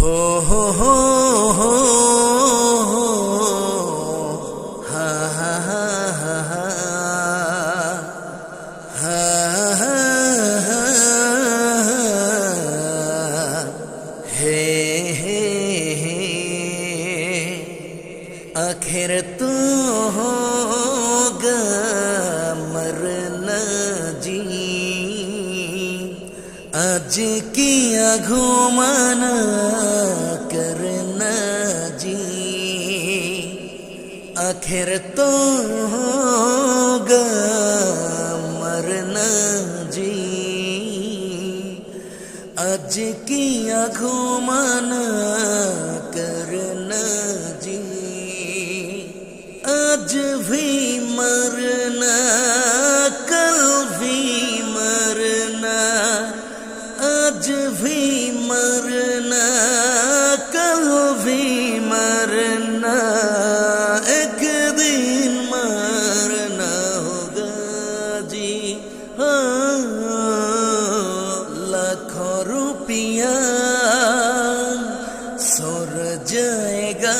হো হো হো হো হা হা হা আখের তো গা আজ কিয়া ঘুমানা করনা জি। আখের তো হোগা মরনা জি। আজ কিয়া ঘুমানা করনা জি। আজ ভি মরনা भी मरना कहो भी मरना एक दिन मरना होगा जी हाँ लाखों रुपया सर जाएगा